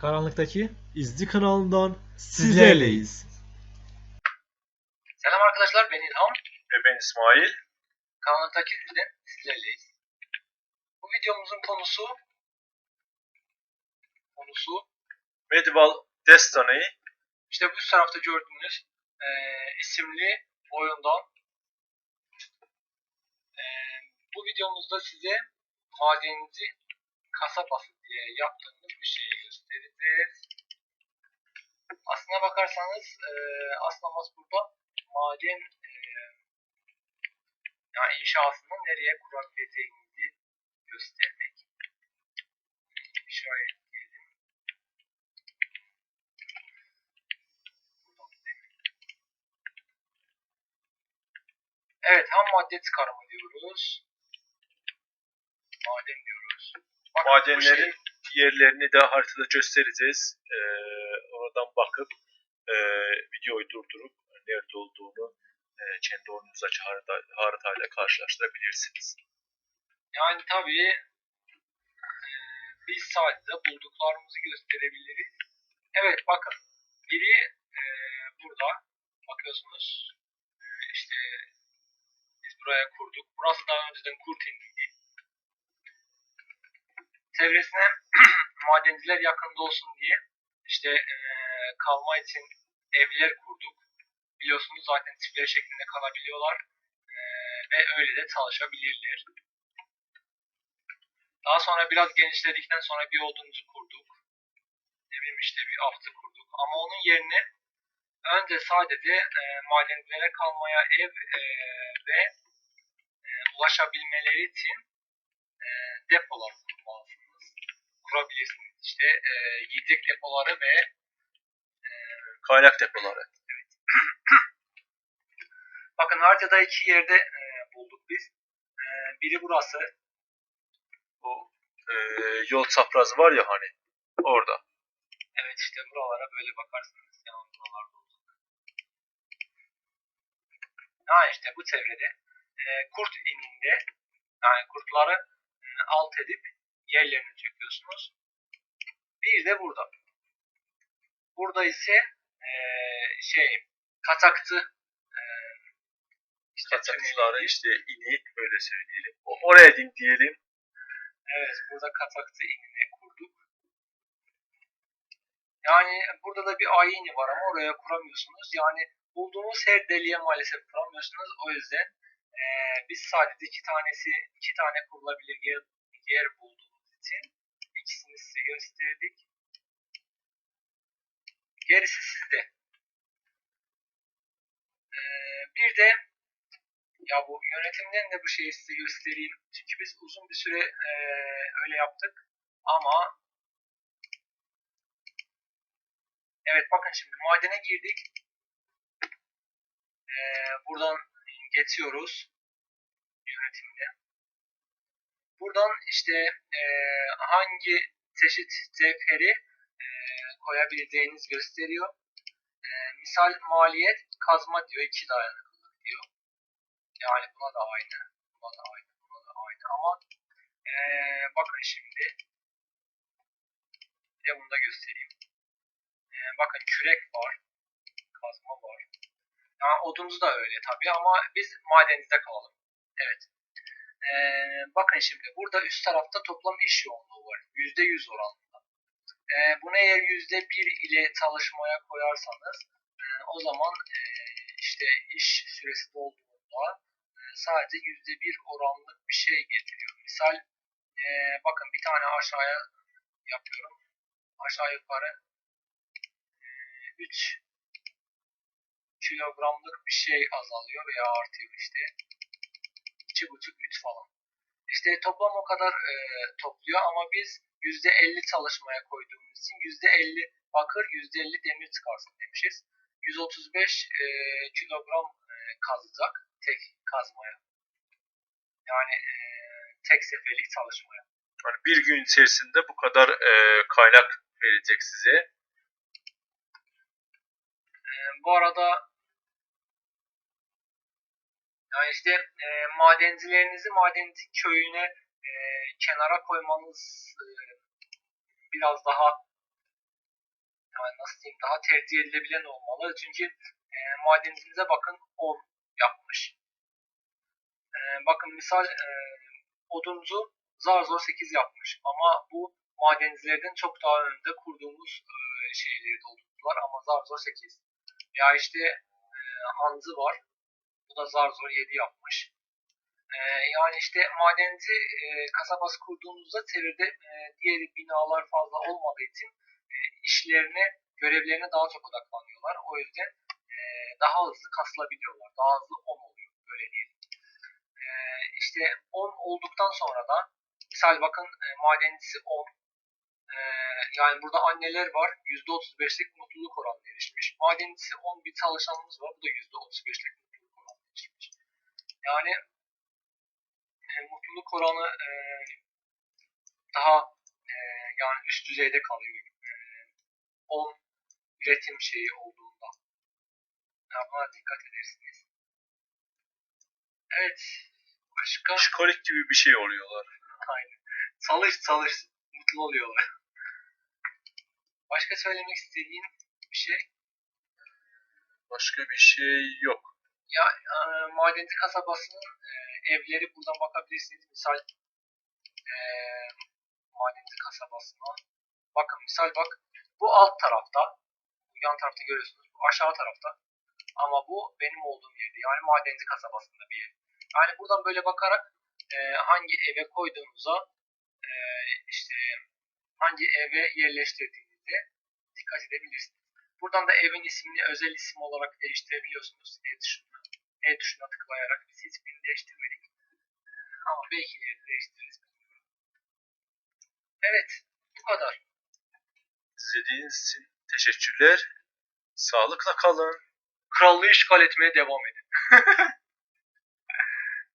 Karanlıktaki İzci kanalından sizlerleyiz. Selam arkadaşlar ben İlham. Ve ben İsmail. Karanlıktaki Ülke'den sizlerleyiz. Bu videomuzun konusu konusu Medieval Destiny işte bu tarafta gördüğünüz eee, isimli oyundan eee, bu videomuzda size madenci kasabası diye yaptığımız bir şeyi göstereceğiz. Aslına bakarsanız eee aslında burada maden eee, yani inşasını nereye kurabileceğinizi göstermek. İşaretleyelim. Evet, ham madde çıkarımı diyoruz. Maden diyoruz. Madenlerin şey- yerlerini de haritada göstereceğiz. Ee, oradan bakıp e, videoyu durdurup nerede olduğunu e, kendi oyununuzdaki harita, haritayla karşılaştırabilirsiniz. Yani tabii eee, biz sadece bulduklarımızı gösterebiliriz. Evet bakın biri eee, burada bakıyorsunuz Eee, işte biz buraya kurduk. Burası daha önceden kurt indiydi. Çevresine madenciler yakında olsun diye işte eee, kalma için evler kurduk. Biliyorsunuz zaten çiftler şeklinde kalabiliyorlar Eee, ve öyle de çalışabilirler. Daha sonra biraz genişledikten sonra bir oduncu kurduk. Ne bileyim işte bir aftı kurduk. Ama onun yerine önce sadece e, madencilere kalmaya ev e, ve e, ulaşabilmeleri için e, depolar kurmalısınız. Kurabilirsiniz. İşte e, yiyecek depoları ve Kaynak depoları. bakın haritada iki yerde e, bulduk biz. E, biri burası. Bu e, yol çaprazı var ya hani orada. Evet işte buralara böyle bakarsınız. Yani buralarda olacak. Ha işte bu çevrede e, kurt ininde yani kurtları e, alt edip yerlerini çöküyorsunuz. Bir de burada. Burada ise e, şey kataktı e, işte Kaçakçıları tüneli. işte ini öyle söyleyelim. O, oraya din diyelim. Evet, burada kataktı inine kurduk. Yani burada da bir ayini var ama oraya kuramıyorsunuz. Yani bulduğunuz her deliğe maalesef kuramıyorsunuz. O yüzden eee, biz sadece iki tanesi, iki tane kurulabilir yer, yer bulduğumuz için ikisini size gösterdik. Gerisi sizde. Eee, bir de ya bu yönetimden de bu şeyi size göstereyim. Çünkü biz uzun bir süre eee, öyle yaptık. Ama evet bakın şimdi madene girdik. Eee, buradan geçiyoruz yönetimde. Buradan işte eee, hangi çeşit cevheri eee, koyabileceğiniz gösteriyor. Eee, misal maliyet kazma diyor. iki dayanıklılık diyor. Yani buna da aynı. Buna da aynı. Buna da aynı. Ama eee, bakın şimdi. Bir de bunu da göstereyim. Eee, bakın kürek var. Kazma var. Yani oduncu da öyle tabii ama biz madenizde kalalım. Evet. Eee, bakın şimdi burada üst tarafta toplam iş yoğunluğu var. %100 oranında. Eee bunu eğer %1 ile çalışmaya koyarsanız eee, o zaman eee, işte iş süresi dolduğunda e, sadece %1 oranlık bir şey getiriyor. Misal e, bakın bir tane aşağıya yapıyorum. Aşağı yukarı e, 3 kilogramlık bir şey azalıyor veya artıyor işte. 2,5-3 falan. İşte toplam o kadar e, topluyor ama biz %50 çalışmaya koyduğumuz için %50 bakır, %50 demir çıkarsın demişiz. 135 e, kilogram e, kazacak tek kazmaya. Yani e, tek seferlik çalışmaya. Yani bir gün içerisinde bu kadar e, kaynak verecek size. E, bu arada yani işte e, madencilerinizi madenci köyüne e, kenara koymanız e, biraz daha yani nasıl diyeyim daha tercih edilebilen olmalı. Çünkü e, madenimize bakın 10 yapmış. E, bakın misal e, oduncu zar zor 8 yapmış ama bu madencilerden çok daha önde kurduğumuz e, şeyleri doldurdular ama zar zor 8. Ya işte e, Hanzı var. Bu da zar zor 7 yapmış. E, yani işte madenci e, kasabası kurduğumuzda çevrede e, diğer binalar fazla olmadığı için e, işlerine, görevlerine daha çok odaklanıyorlar. O yüzden e, daha hızlı kasılabiliyorlar. Daha hızlı 10 oluyor. Böyle diyelim. E, işte 10 olduktan sonra da misal bakın e, madencisi 10 e, yani burada anneler var. %35'lik mutluluk oranına erişmiş. Madencisi 10 bir çalışanımız var. Bu da %35'lik mutluluk. Yani e, mutluluk oranı e, daha e, yani üst düzeyde kalıyor. E, 10 üretim şeyi olduğunda. Yani buna dikkat edersiniz. Evet. Başka? İşkolik gibi bir şey oluyorlar. Aynen. Çalış çalış. Mutlu oluyorlar. Başka söylemek istediğin bir şey? Başka bir şey yok. Ya e, Madenci kasabasının e, evleri buradan bakabilirsiniz. Misal e, Madenci kasabasına. Bakın misal bak. Bu alt tarafta. Bu yan tarafta görüyorsunuz. Bu aşağı tarafta. Ama bu benim olduğum yerde. Yani Madenci kasabasında bir ev. Yani buradan böyle bakarak e, hangi eve koyduğunuza e, işte hangi eve yerleştirdiğinizde dikkat edebilirsiniz. Buradan da evin ismini özel isim olarak değiştirebiliyorsunuz. E e tuşuna tıklayarak. Biz ismini değiştirmedik. Ama belki ileride değiştiririz bilmiyorum. Evet. Bu kadar. İzlediğiniz için teşekkürler. Sağlıkla kalın. Krallığı işgal etmeye devam edin.